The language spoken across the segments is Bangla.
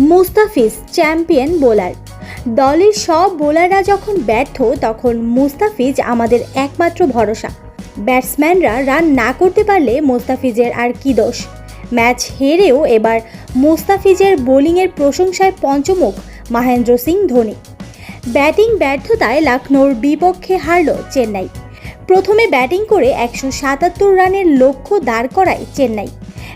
Mustafiz champion bowler. দলের সব বোলাররা যখন ব্যর্থ, তখন মুস্তাফিজ আমাদের একমাত্র ভরসা। ব্যাটসম্যানরা রান না করতে পারলে মুস্তাফিজের আর কি দোষ? ম্যাচ হেরেও এবার মুস্তাফিজের বোলিংয়ের প্রশংসায় পঞ্চমুখ মহেন্দ্র সিং ধোনি। ব্যাটিং ব্যর্থতায় লখনৌর বিপক্ষে হারল চেন্নাই। প্রথমে ব্যাটিং করে একশো সাতাত্তর রানের লক্ষ্য দাঁড় করায় চেন্নাই।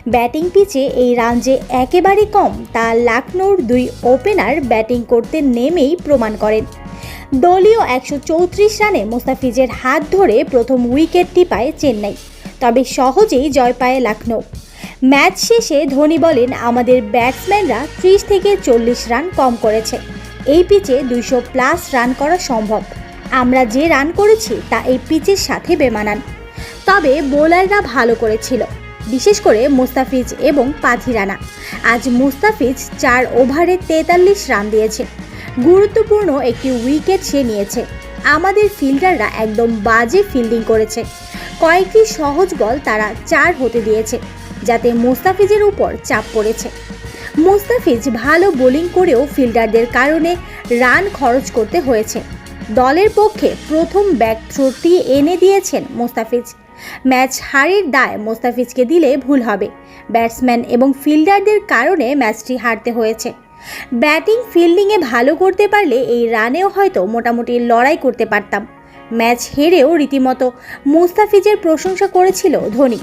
ব্যাটিং পিচে এই রান যে একেবারে কম, তা লাখনৌর দুই ওপেনার ব্যাটিং করতে নেমেই প্রমাণ করেন। দলীয় একশো চৌত্রিশ রানে মুস্তাফিজের হাত ধরে প্রথম উইকেটটি পায় চেন্নাই, তবে সহজেই জয় পায় লাখনৌ। ম্যাচ শেষে ধোনি বলেন, আমাদের ব্যাটসম্যানরা ত্রিশ থেকে চল্লিশ রান কম করেছে। এই পিচে দুইশো প্লাস রান করা সম্ভব। আমরা যে রান করেছি, তা এই পিচের সাথে বেমানান। তবে বোলাররা ভালো করেছিল। বিশেষ করে মুস্তাফিজ এবং পাথিরানা আজ মুস্তাফিজ চার ওভারে তেতাল্লিশ রান দিয়েছে। গুরুত্বপূর্ণ একটি উইকেট সে নিয়েছে। আমাদের ফিল্ডাররা একদম বাজে ফিল্ডিং করেছে। কয়েকটি সহজ বল তারা চার হতে দিয়েছে, যাতে মুস্তাফিজের উপর চাপ পড়েছে। মুস্তাফিজ ভালো বোলিং করেও ফিল্ডারদের কারণে রান খরচ করতে হয়েছে। দলের পক্ষে প্রথম ব্যাক থ্রোটি এনে দিয়েছেন মোস্তাফিজ। ম্যাচ হারের দায় মোস্তাফিজকে দিলে ভুল হবে। ব্যাটসম্যান এবং ফিল্ডারদের কারণে ম্যাচটি হারতে হয়েছে। ব্যাটিং, ফিল্ডিংয়ে ভালো করতে পারলে এই রানেও হয়তো মোটামুটি লড়াই করতে পারতাম। ম্যাচ হেরেও রীতিমতো মুস্তাফিজের প্রশংসা করেছিল ধোনি।